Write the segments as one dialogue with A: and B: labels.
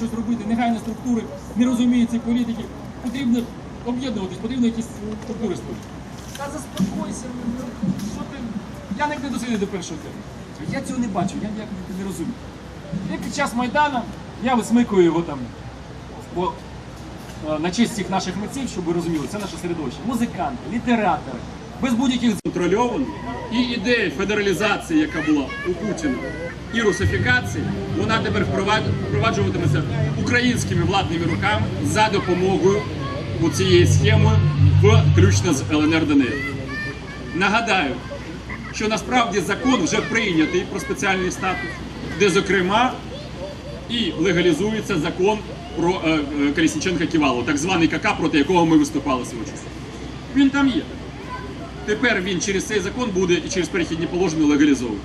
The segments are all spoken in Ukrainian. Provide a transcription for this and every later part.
A: щось робити, негайно структури не розуміють цієї політики. Потрібно об'єднуватись, потрібно якісь структури створити. Та заспокойся, ну, що ти? Я не дослідив до першого тему. Я цього не бачу, я ніяк не- розумію. І під час Майдану я висмикую його там. Бо е, на честь цих наших митців, щоб ви розуміли, це наше середовище. Музиканти, літератори, без будь-яких
B: контрольовані. І ідея федералізації, яка була у Путіна, і русифікації, вона тепер впроваджуватиметься українськими владними руками за допомогою у цієї схеми, включно з ЛНР ДНР. Нагадаю, що насправді закон вже прийнятий про спеціальний статус, де, зокрема, і легалізується закон про е, е, Колісніченка Ківалу, так званий КК, проти якого ми виступали свого часу. Він там є. Тепер він через цей закон буде і через перехідні положення легалізований.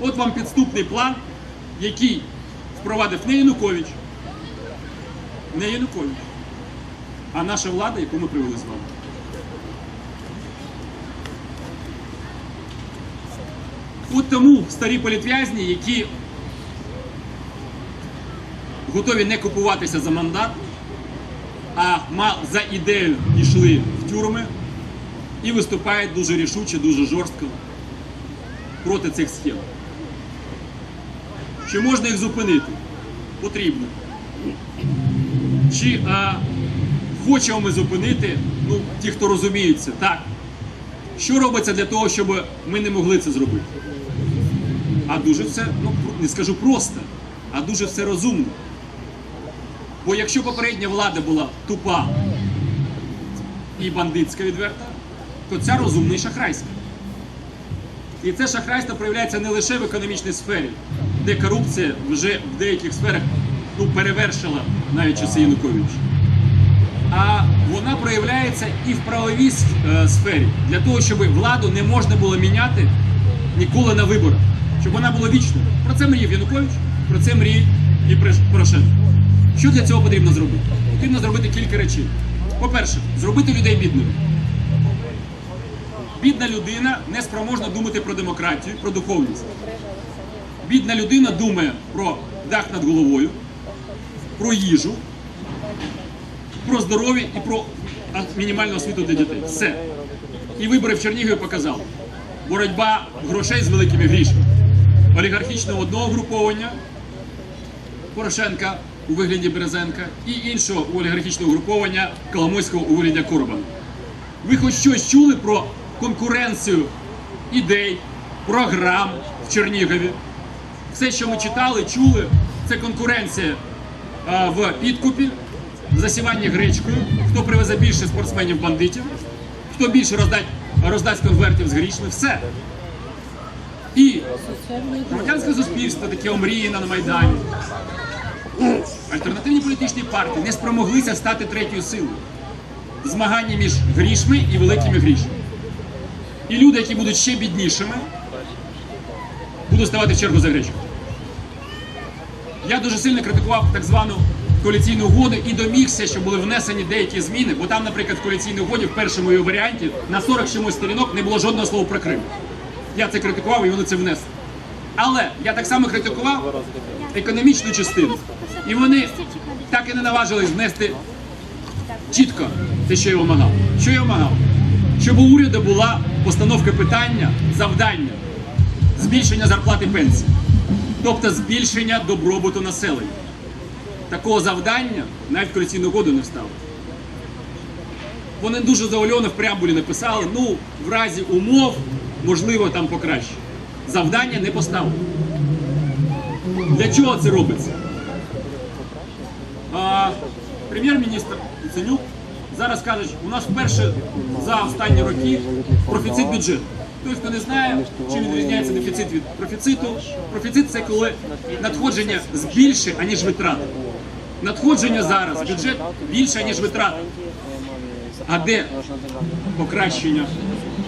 B: От вам підступний план, який впровадив не Янукович, не Янукович, а наша влада, яку ми привели з вами. От тому старі політв'язні, які готові не купуватися за мандат, а за ідею йшли в тюрми і виступають дуже рішуче, дуже жорстко проти цих схем. Чи можна їх зупинити? Потрібно. Чи а, хочемо ми зупинити ну, ті, хто розуміються, так. Що робиться для того, щоб ми не могли це зробити? А дуже все, ну не скажу просто, а дуже все розумно. Бо якщо попередня влада була тупа і бандитська відверта, то ця розумна і шахрайська. І це шахрайство проявляється не лише в економічній сфері, де корупція вже в деяких сферах ну, перевершила навіть часи Януковича. А вона проявляється і в правовій е, сфері для того, щоб владу не можна було міняти ніколи на виборах, щоб вона була вічною. Про це мріяв Янукович, про це мріє і Порошенко. Що для цього потрібно зробити? Потрібно зробити кілька речей. По-перше, зробити людей бідними. Бідна людина не спроможна думати про демократію, про духовність. Бідна людина думає про дах над головою, про їжу, про здоров'я і про мінімальну освіту для дітей. Все. І вибори в Чернігові показали. Боротьба грошей з великими грішми. Олігархічного одного груповання Порошенка у вигляді Березенка і іншого олігархічного груповання Коломойського у вигляді Корбана. Ви хоч щось чули про конкуренцію ідей, програм в Чернігові? Все, що ми читали, чули, це конкуренція в підкупі, в засіванні гречкою, хто привезе більше спортсменів-бандитів, хто більше роздасть, конвертів з грішми, все. І громадянське суспільство, таке омріяне на Майдані. Альтернативні політичні партії не спромоглися стати третьою силою. Змагання між грішми і великими грішми. І люди, які будуть ще біднішими, будуть ставати в чергу за гречку. Я дуже сильно критикував так звану коаліційну угоду і домігся, що були внесені деякі зміни, бо там, наприклад, в коаліційній угоді в першому її варіанті на 40 чимось сторінок не було жодного слова про Крим. Я це критикував і вони це внесли. Але я так само критикував економічну частину. І вони так і не наважились внести чітко те, що я вимагав. Що я вимагав? Щоб у уряду була постановка питання, завдання, збільшення зарплати пенсій, тобто збільшення добробуту населення. Такого завдання навіть коаліційну угоду не встало. Вони дуже завольовано в преамбулі написали, ну, в разі умов, можливо, там покраще. Завдання не поставили. Для чого це робиться? Прем'єр-міністр Яценюк зараз каже, у нас вперше за останні роки профіцит бюджету. Той, хто не знає, чим відрізняється дефіцит від профіциту. Профіцит це коли надходження збільше, аніж витрати. Надходження зараз, бюджет більше, ніж витрати. А де покращення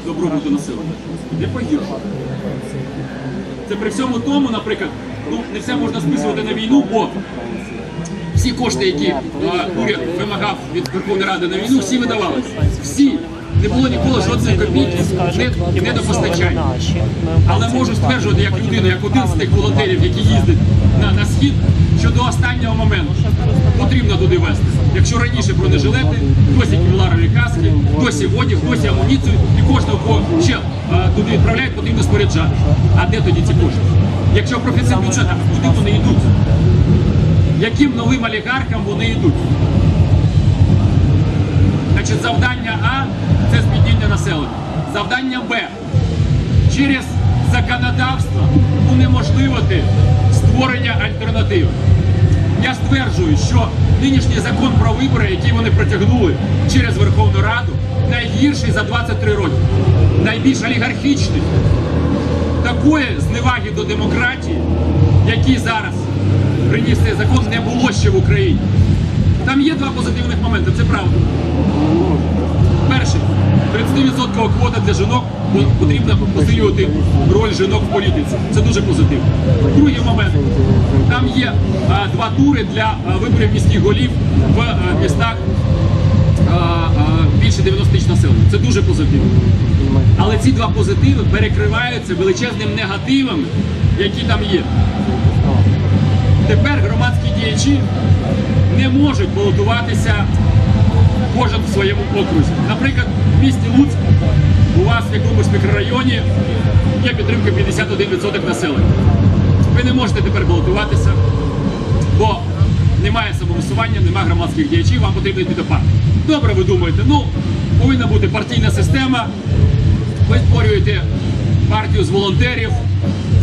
B: добробуту населення? Де погіршення? Це при всьому тому, наприклад, ну не все можна списувати на війну, бо всі кошти, які уряд вимагав від Верховної Ради на війну, всі видавалися. Всі. Не було ніколи жодної копійки не, не до постачання. Але можу стверджувати як людина, як один з тих волонтерів, які їздять на, на схід, що до останнього моменту потрібно туди вести. Якщо раніше бронежилети, досі кевларові каски, досі одяг, досі амуніцію, і кожного кого ще а, туди відправляють, потрібно споряджати. А де тоді ці кошти? Якщо профіцит бюджету, куди вони йдуть? Яким новим олігархам вони йдуть? Значить, завдання А це збідніння населення. Завдання Б через законодавство унеможливити створення альтернативи. Я стверджую, що нинішній закон про вибори, який вони протягнули через Верховну Раду, найгірший за 23 роки, найбільш олігархічний. Такої зневаги до демократії, який зараз приніс цей закон, не було ще в Україні. Там є два позитивних моменти, це правда. Перший 30% квота для жінок, потрібно посилювати роль жінок в політиці. Це дуже позитивно. Другий момент. Там є два тури для виборів міських голів в містах більше 90 тисяч населення. Це дуже позитивно. Але ці два позитиви перекриваються величезним негативами, які там є. Тепер громадські діячі не можуть балотуватися кожен в своєму окрузі. Наприклад, в місті Луцьк у вас в якомусь мікрорайоні є підтримка 51% населення. Ви не можете тепер балотуватися, бо немає самовисування, немає громадських діячів, вам потрібно йти до партії. Добре, ви думаєте, ну повинна бути партійна система. Ви створюєте партію з волонтерів,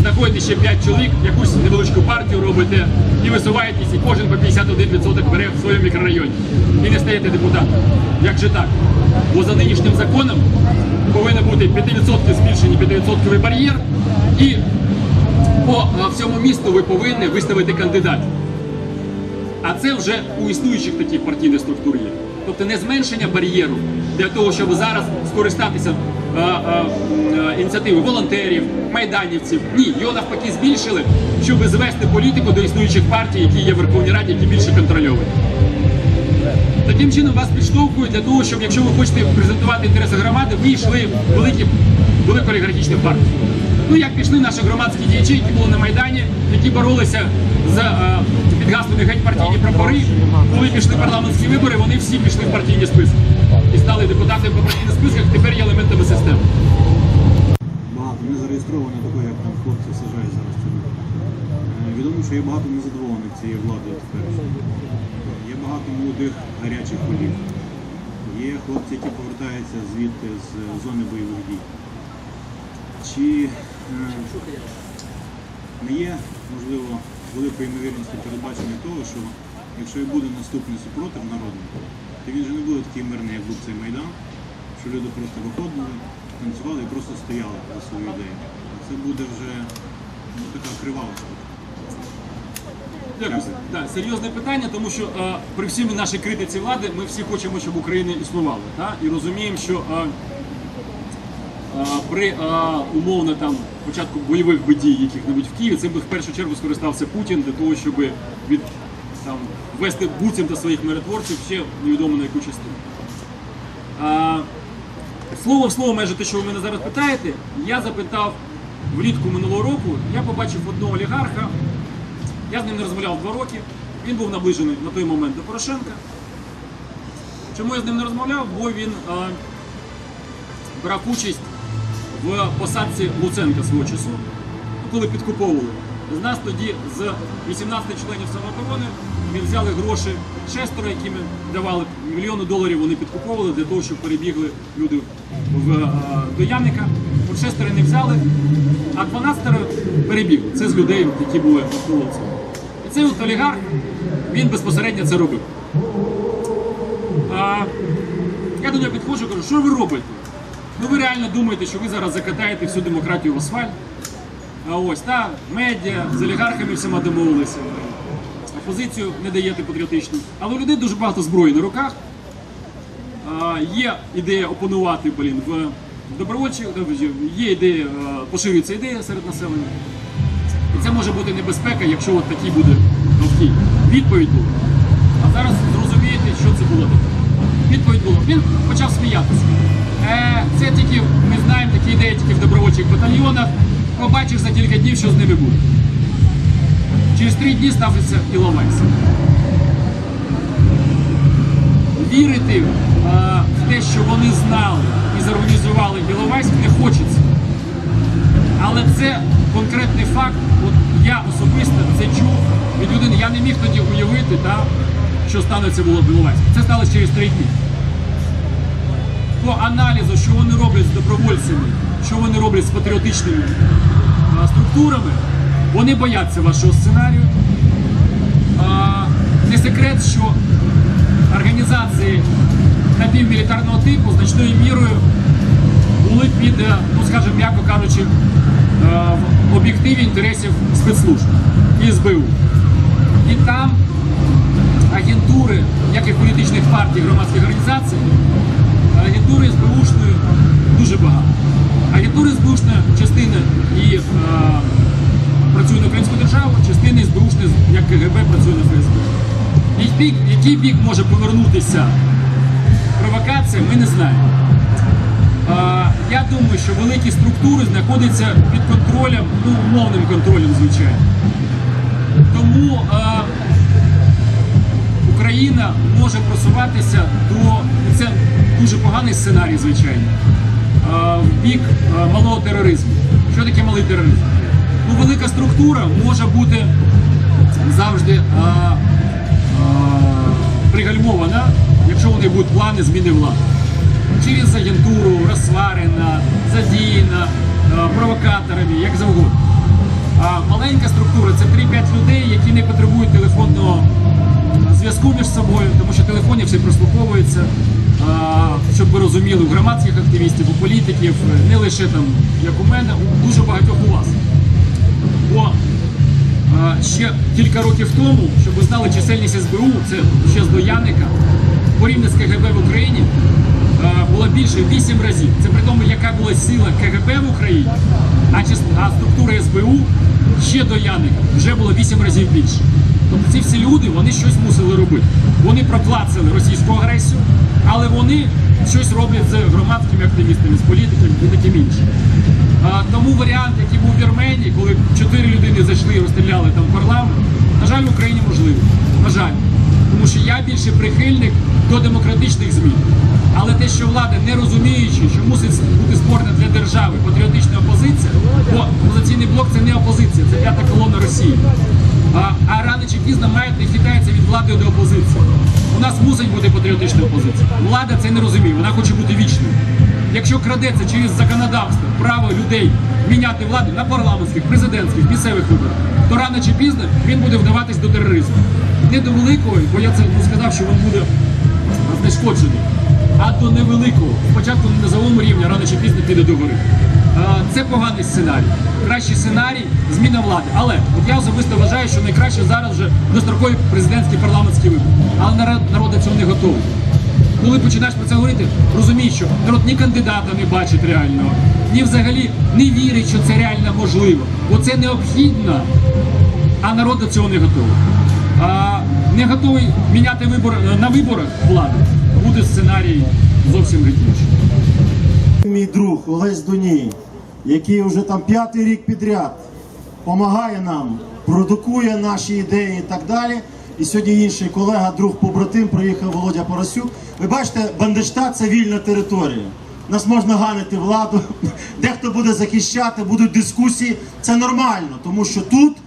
B: знаходите ще 5 чоловік, якусь невеличку партію робите і висуваєтесь, і кожен по 51% бере в своєму мікрорайоні. І не стаєте депутатом. Як же так? Бо за нинішнім законом повинен бути 5% збільшений 5% бар'єр, і по всьому місту ви повинні виставити кандидатів. А це вже у існуючих таких партійних структур є. Тобто не зменшення бар'єру для того, щоб зараз скористатися е, е, е, ініціативи волонтерів, майданівців. Ні, його навпаки збільшили, щоб звести політику до існуючих партій, які є в Верховній Раді, які більше контрольовані. Таким чином вас підштовхують для того, щоб якщо ви хочете презентувати інтереси громади, ви йшли в великі, велику олігархічну партію. Ну як пішли наші громадські діячі, які були на Майдані, які боролися з е, підгасними геть партійні прапори. Коли пішли парламентські вибори, вони всі пішли в партійні списки і стали депутатами по партійних списках, тепер є елементами системи.
C: Багато не зареєстровано такого, як там хлопці сажають зараз. в тюрму. Е, Відомо, що є багато незадоволених цією владою тепер. Є багато молодих гарячих голів. Є хлопці, які повертаються звідти з зони бойових дій. Чи е, не є, можливо, великою ймовірністю передбачення того, що якщо і буде наступний супротив народний, то він же не буде такий мирний, як був цей Майдан, що люди просто виходили, танцювали і просто стояли за свою ідею. Це буде вже ну, така кривава.
B: Дякую. Так, серйозне питання, тому що е, при всій нашій критиці влади ми всі хочемо, щоб Україна існувала. Та? І розуміємо, що е, е, при е, умовно там початку бойових подій яких-небудь в Києві, цим би в першу чергу скористався Путін для того, щоб від там ввести буцім та своїх миротворців ще невідомо на яку частину. А, слово в слово, майже те, що ви мене зараз питаєте, я запитав влітку минулого року, я побачив одного олігарха, я з ним не розмовляв два роки. Він був наближений на той момент до Порошенка. Чому я з ним не розмовляв? Бо він е, брав участь в посадці Луценка свого часу, коли підкуповували. З нас тоді з 18 членів самооборони ми взяли гроші шестеро, які ми давали мільйони доларів. Вони підкуповували для того, щоб перебігли люди в, е, до Яника. Шестеро не взяли, а 12 перебігли. Це з людей, які були навколо цього. От олігарх, він безпосередньо це робив. А, я до нього підходжу і кажу, що ви робите? Ну ви реально думаєте, що ви зараз закатаєте всю демократію в асфальт? А ось та медіа з олігархами всіма домовилися. Опозицію не даєте патріотичну. Але у людей дуже багато зброї на руках. А, є ідея опанувати блін, в добровольчі, є ідея, е, поширюється ідея серед населення. І може бути небезпека, якщо от такий буде навкій. Відповідь була. А зараз зрозумієте, що це було таке. Відповідь була. Він почав сміятися. Е, це тільки, ми знаємо, такі ідеї тільки в добровольчих батальйонах. Побачиш за кілька днів, що з ними буде. Через три дні ставиться Іловайськ. Вірити е, в те, що вони знали і зорганізували Іловайськ, не хочеться. Але це конкретний факт. От я особисто це чув від людини. Я не міг тоді уявити, та, що станеться в Іловайську. Це сталося через три дні. По аналізу, що вони роблять з добровольцями, що вони роблять з патріотичними а, структурами, вони бояться вашого сценарію. А, не секрет, що організації напівмілітарного типу значною мірою були під, е, ну скажімо, м'яко кажучи, е, в об'єктиві інтересів спецслужб і СБУ. І там агентури, як і політичних партій, громадських організацій, агентури СБУшної дуже багато. Агентури СБУшної частина і е, працює на українську державу, частина СБУшної, як КГБ, працює на ФСБ. Який який бік може повернутися провокація, ми не знаємо. Я думаю, що великі структури знаходяться під контролем, ну, умовним контролем, звичайно. Тому Україна може просуватися до це дуже поганий сценарій, звичайно, в бік малого тероризму. Що таке малий тероризм? Ну, велика структура може бути завжди е, е, пригальмована, якщо них будуть плани зміни влади. Через агентуру, розсварена, задіяна, е, провокаторами, як завгодно. А маленька структура це 3-5 людей, які не потребують телефонного зв'язку між собою, тому що телефонів всі прослуховуються, щоб ви розуміли, у громадських активістів, у політиків, не лише там, як у мене, у дуже багатьох у вас. Бо ще кілька років тому, щоб ви знали чисельність СБУ, це ще з до Яника, порівняно з КГБ в Україні, а, була більше в 8 разів. Це при тому, яка була сила КГБ в Україні, а, структура СБУ ще до Яника вже було 8 разів більше. Тобто ці всі люди вони щось мусили робити. Вони проклацали російську агресію, але вони щось роблять з громадськими активістами, з політиками і таким іншим. А, тому варіант, який був в Вірменії, коли чотири людини зайшли і розстріляли там парламент, на жаль, в Україні можливо. На жаль. Тому що я більше прихильник до демократичних змін. Але те, що влада, не розуміючи, що мусить бути створена для держави патріотична опозиція, бо опозиційний блок це не опозиція, це п'ята колона Росії. А, а рано чи пізно мають не хитається від влади до опозиції. У нас мусить бути патріотична опозиція. Влада це не розуміє, вона хоче бути вічною. Якщо крадеться через законодавство право людей міняти владу на парламентських, президентських, місцевих виборах, то рано чи пізно він буде вдаватись до тероризму. Не до великого, бо я це сказав, що він буде знешкоджений, а до невеликого. Спочатку на низовому рівні, рано чи пізно піде до гори. Це поганий сценарій. Кращий сценарій зміна влади. Але от я особисто вважаю, що найкраще зараз вже дострокові президентські парламентські вибори. Але народ, народ до цього не готовий. Коли починаєш про це говорити, розумій, що народ ні кандидата не бачить реального, ні взагалі не вірить, що це реально можливо. Бо це необхідно, а народ до цього не готовий. Не готовий міняти вибор на виборах влади, буде сценарій зовсім інший.
D: Мій друг Олесь Доній, який вже там п'ятий рік підряд допомагає нам, продукує наші ідеї і так далі. І сьогодні інший колега, друг побратим, приїхав Володя Поросюк. Ви бачите, Бандерштат це вільна територія. Нас можна ганити владу, дехто буде захищати, будуть дискусії. Це нормально, тому що тут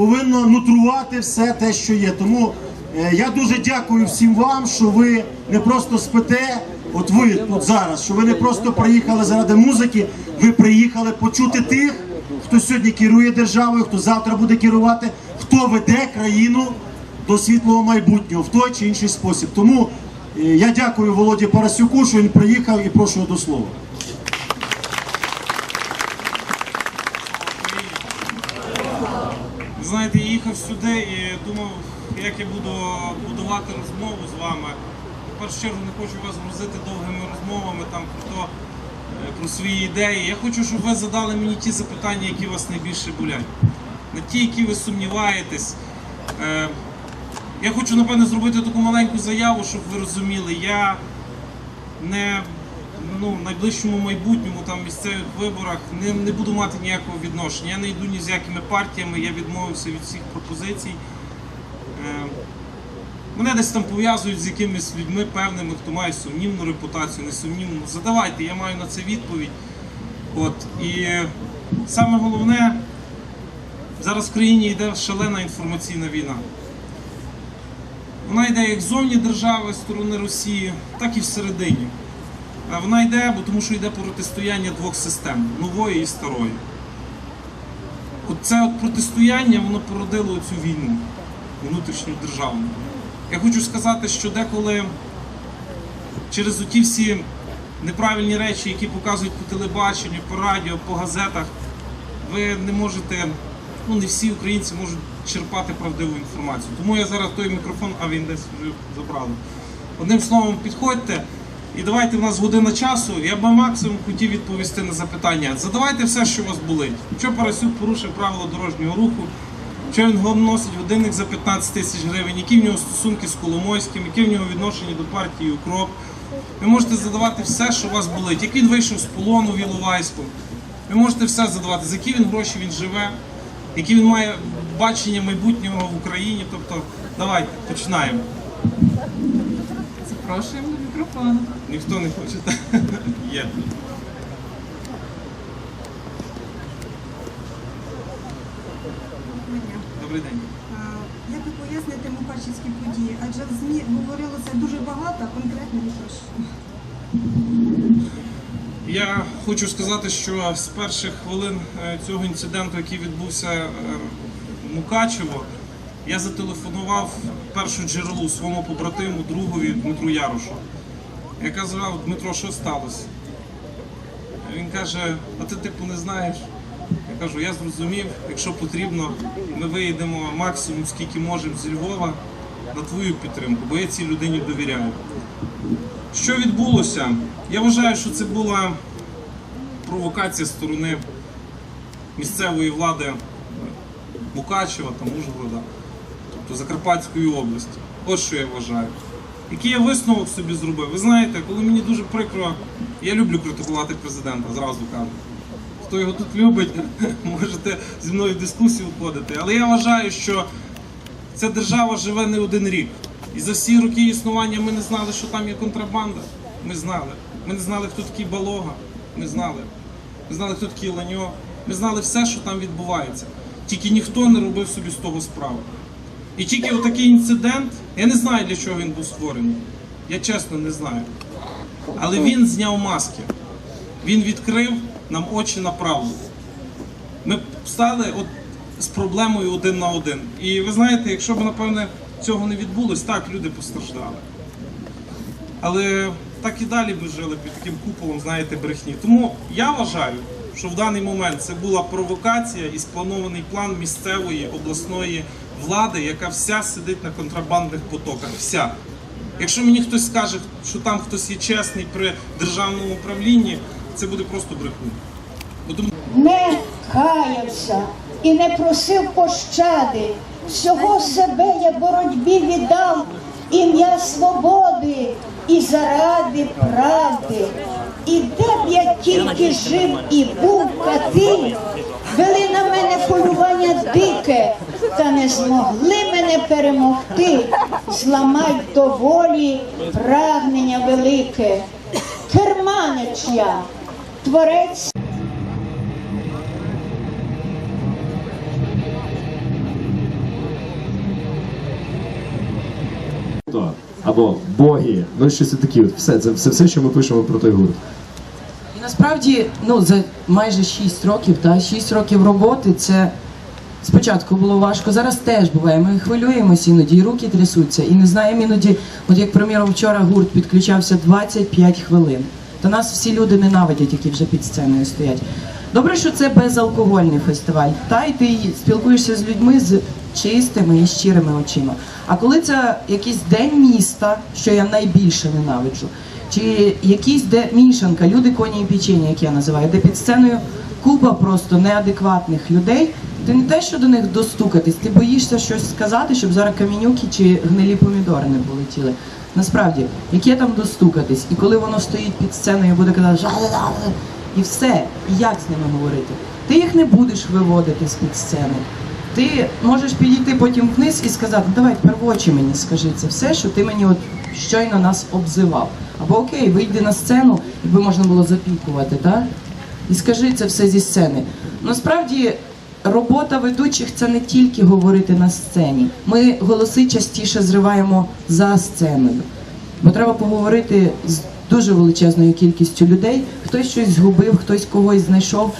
D: повинно нутрувати все те, що є. Тому е, я дуже дякую всім вам, що ви не просто спите, от ви тут зараз, що ви не просто приїхали заради музики, ви приїхали почути тих, хто сьогодні керує державою, хто завтра буде керувати, хто веде країну до світлого майбутнього в той чи інший спосіб. Тому е, я дякую Володі Парасюку, що він приїхав і прошу до слова.
E: Знаєте, їхав сюди і думав, як я буду будувати розмову з вами. В першу чергу не хочу вас грузити довгими розмовами там про то, е, про свої ідеї. Я хочу, щоб ви задали мені ті запитання, які вас найбільше болять. На ті, які ви сумніваєтесь. Е, Я хочу, напевне, зробити таку маленьку заяву, щоб ви розуміли. Я не ну, в найближчому майбутньому там місцевих виборах не, не буду мати ніякого відношення. Я не йду ні з якими партіями, я відмовився від всіх пропозицій. Е, Мене десь там пов'язують з якимись людьми певними, хто має сумнівну репутацію, несумнівну. Задавайте, я маю на це відповідь. От. І саме головне, зараз в країні йде шалена інформаційна війна. Вона йде як ззовні держави, сторони Росії, так і всередині. Вона йде, бо тому що йде протистояння двох систем нової і старої. От це от протистояння воно породило цю війну внутрішню державну. Я хочу сказати, що деколи через оті всі неправильні речі, які показують по телебаченню, по радіо, по газетах, ви не можете, ну не всі українці можуть черпати правдиву інформацію. Тому я зараз той мікрофон, а він десь вже забрали. Одним словом, підходьте і давайте в нас година часу. Я б максимум хотів відповісти на запитання. Задавайте все, що у вас болить. Що Парасюк порушив правила дорожнього руху, що він носить годинник за 15 тисяч гривень, які в нього стосунки з Коломойським, які в нього відношення до партії Укроп. Ви можете задавати все, що у вас болить. Як він вийшов з полону в Іловайську. Ви можете все задавати, за які він гроші він живе, які він має бачення майбутнього в Україні. Тобто, давайте починаємо.
F: Запрошуємо до мікрофону.
E: Ніхто не хоче. Є. Добрий день.
G: Як ви поясните Мукачівські події? Адже в ЗМІ говорилося дуже багато, а конкретно не про що.
E: Я хочу сказати, що з перших хвилин е, цього інциденту, який відбувся е, в Мукачево, я зателефонував першу джерелу своєму побратиму, другові Дмитру Ярошу. Я казав, Дмитро, що сталося? Він каже, а ти типу не знаєш. Я кажу, я зрозумів, якщо потрібно, ми виїдемо максимум, скільки можемо з Львова на твою підтримку, бо я цій людині довіряю. Що відбулося? Я вважаю, що це була провокація сторони місцевої влади Мукачева та Ужгорода, тобто Закарпатської області. Ось що я вважаю. Який я висновок собі зробив? Ви знаєте, коли мені дуже прикро, я люблю критикувати президента, зразу кажу. Хто його тут любить, можете зі мною в дискусію входити. Але я вважаю, що ця держава живе не один рік. І за всі роки існування ми не знали, що там є контрабанда. Ми знали. Ми не знали, хто такий Балога. Ми знали. Ми знали, хто такий Ланьо. Ми знали все, що там відбувається. Тільки ніхто не робив собі з того справи. І тільки отакий інцидент, я не знаю, для чого він був створений. Я чесно не знаю. Але він зняв маски. Він відкрив нам очі на правду. Ми стали от з проблемою один на один. І ви знаєте, якщо б, напевне, цього не відбулось, так, люди постраждали. Але так і далі би жили під таким куполом, знаєте, брехні. Тому я вважаю, що в даний момент це була провокація і спланований план місцевої обласної влади, яка вся сидить на контрабандних потоках. Вся. Якщо мені хтось скаже, що там хтось є чесний при державному управлінні, це буде просто тому
H: не каявся і не просив пощади. Всього себе я боротьбі віддав ім'я свободи і заради правди. І де б я тільки жив і був кати, вели на мене полювання дике, та не змогли мене перемогти, зламать до волі прагнення велике. Керманич я, творець.
I: Або боги, ну щось таке. Все, це все, все, що ми пишемо про той гурт.
F: Насправді, ну за майже 6 років, та 6 років роботи це спочатку було важко, зараз теж буває. Ми хвилюємося іноді, і руки трясуться, і не знаємо іноді, от як приміром вчора гурт підключався 25 хвилин. То нас всі люди ненавидять, які вже під сценою стоять. Добре, що це безалкогольний фестиваль. Та й ти спілкуєшся з людьми з чистими і щирими очима. А коли це якийсь день міста, що я найбільше ненавиджу, чи якийсь де мішанка, люди, коні і печення, як я називаю, де під сценою купа просто неадекватних людей, ти не те, що до них достукатись, ти боїшся щось сказати, щоб зараз камінюки чи гнилі помідори не полетіли. Насправді, яке там достукатись, і коли воно стоїть під сценою буде казати і все, і як з ними говорити? Ти їх не будеш виводити з під сцени. Ти можеш підійти потім вниз і сказати, «Ну, давай тепер в очі мені скажи це все, що ти мені от щойно нас обзивав. Або окей, вийди на сцену, якби можна було запікувати, так? І скажи це все зі сцени. Насправді робота ведучих це не тільки говорити на сцені. Ми голоси частіше зриваємо за сценою. Бо треба поговорити з дуже величезною кількістю людей. Хтось щось згубив, хтось когось знайшов,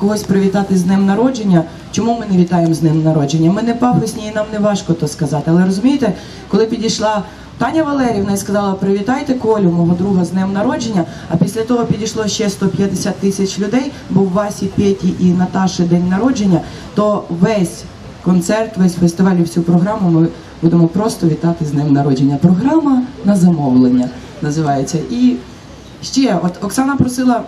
F: когось привітати з днем народження. Чому ми не вітаємо з днем народження? Ми не пафосні і нам не важко то сказати. Але розумієте, коли підійшла Таня Валерівна і сказала Привітайте Колю, мого друга з днем народження. А після того підійшло ще 150 тисяч людей, бо в Васі, Петі і Наташі день народження, то весь концерт, весь фестиваль і всю програму ми будемо просто вітати з днем народження. Програма на замовлення називається. І ще, от Оксана просила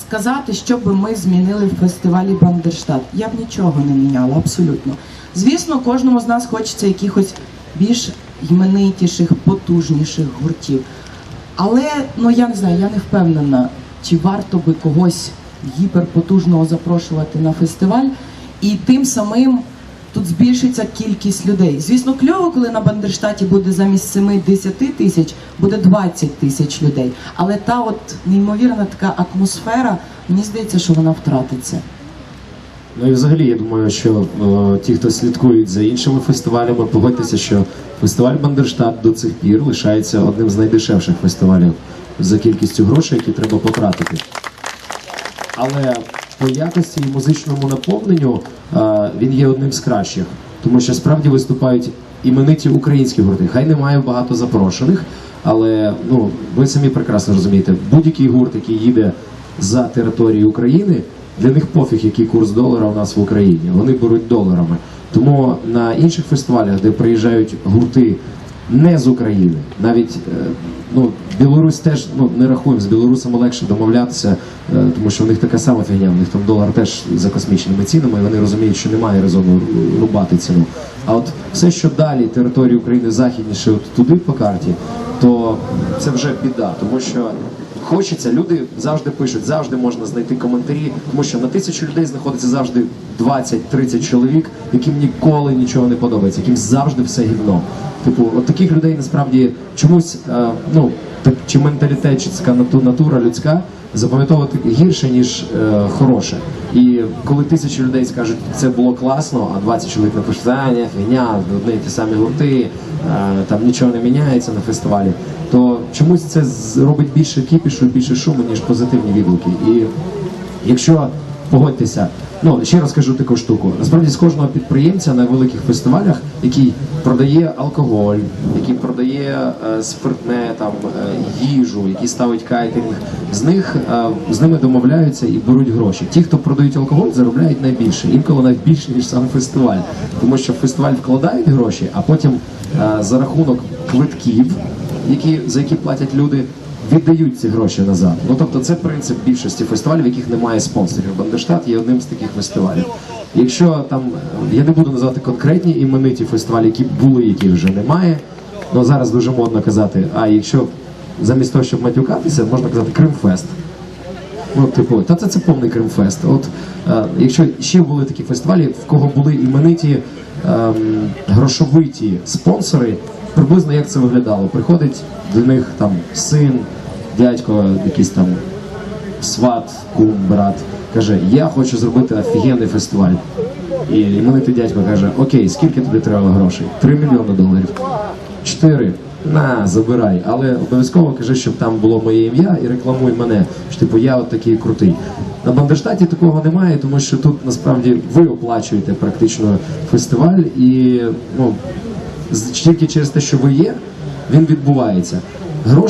F: сказати, що би ми змінили в фестивалі Бандерштат. Я б нічого не міняла, абсолютно. Звісно, кожному з нас хочеться якихось більш іменитіших, потужніших гуртів. Але ну я не знаю, я не впевнена, чи варто би когось гіперпотужного запрошувати на фестиваль, і тим самим тут збільшиться кількість людей. Звісно, кльово, коли на Бандерштаті буде замість 7-10 тисяч, буде 20 тисяч людей. Але та от неймовірна така атмосфера, мені здається, що вона втратиться.
I: Ну і взагалі, я думаю, що е, ті, хто слідкують за іншими фестивалями, погодьтеся, що фестиваль Бандерштат до цих пір лишається одним з найдешевших фестивалів за кількістю грошей, які треба потратити. Але по якості і музичному наповненню е, він є одним з кращих, тому що справді виступають імениті українські гурти. Хай немає багато запрошених, але ну ви самі прекрасно розумієте, будь-який гурт, який їде за територію України, для них пофіг, який курс долара у нас в Україні. Вони беруть доларами. Тому на інших фестивалях, де приїжджають гурти не з України, навіть е, ну Білорусь теж ну не рахуємо з білорусами легше домовлятися, е, тому що в них така сама фігня. В них там долар теж за космічними цінами, і вони розуміють, що немає резону рубати ціну. А от все, що далі території України західніше, от туди по карті, то це вже біда, тому що. Хочеться, люди завжди пишуть, завжди можна знайти коментарі, тому що на тисячу людей знаходиться завжди 20-30 чоловік, яким ніколи нічого не подобається, яким завжди все гівно. Типу, от таких людей насправді чомусь, е, ну чи менталітет, чи така натура людська запам'ятовувати гірше ніж е, хороше. І коли тисячі людей скажуть, це було класно, а 20 чоловік напишуть, а ні, фігня, одні ті самі гурти, е, там нічого не міняється на фестивалі, то чомусь це зробить більше кіпішу, більше шуму, ніж позитивні відгуки. І якщо погодьтеся, ну ще раз кажу таку штуку. Насправді з кожного підприємця на великих фестивалях, який продає алкоголь, який продає е, спиртне, там е, їжу, який ставить кайтерінг, з них е, з ними домовляються і беруть гроші. Ті, хто продають алкоголь, заробляють найбільше, інколи навіть більше ніж сам фестиваль, тому що в фестиваль вкладають гроші, а потім е, за рахунок квитків, які за які платять люди віддають ці гроші назад. Ну тобто це принцип більшості фестивалів, яких немає спонсорів. Бандерштат є одним з таких фестивалів. Якщо там е, я не буду називати конкретні імениті фестивалі, які були, які вже немає. Ну зараз дуже модно казати. А якщо замість того, щоб матюкатися, можна казати Кримфест. Ну, типу, та це, це повний Кримфест. От е, якщо ще були такі фестивалі, в кого були імениті ем, грошовиті спонсори, приблизно як це виглядало. Приходить до них там син, дядько, якийсь там сват, кум, брат, каже: Я хочу зробити офігенний фестиваль. І іменитий дядько каже: Окей, скільки тобі треба грошей? Три мільйони доларів. Чотири. На, забирай, але обов'язково кажи, щоб там було моє ім'я і рекламуй мене. Що типу я от такий крутий. На Бандерштаті такого немає, тому що тут насправді ви оплачуєте практично фестиваль, і ну тільки через те, що ви є, він відбувається. Гроші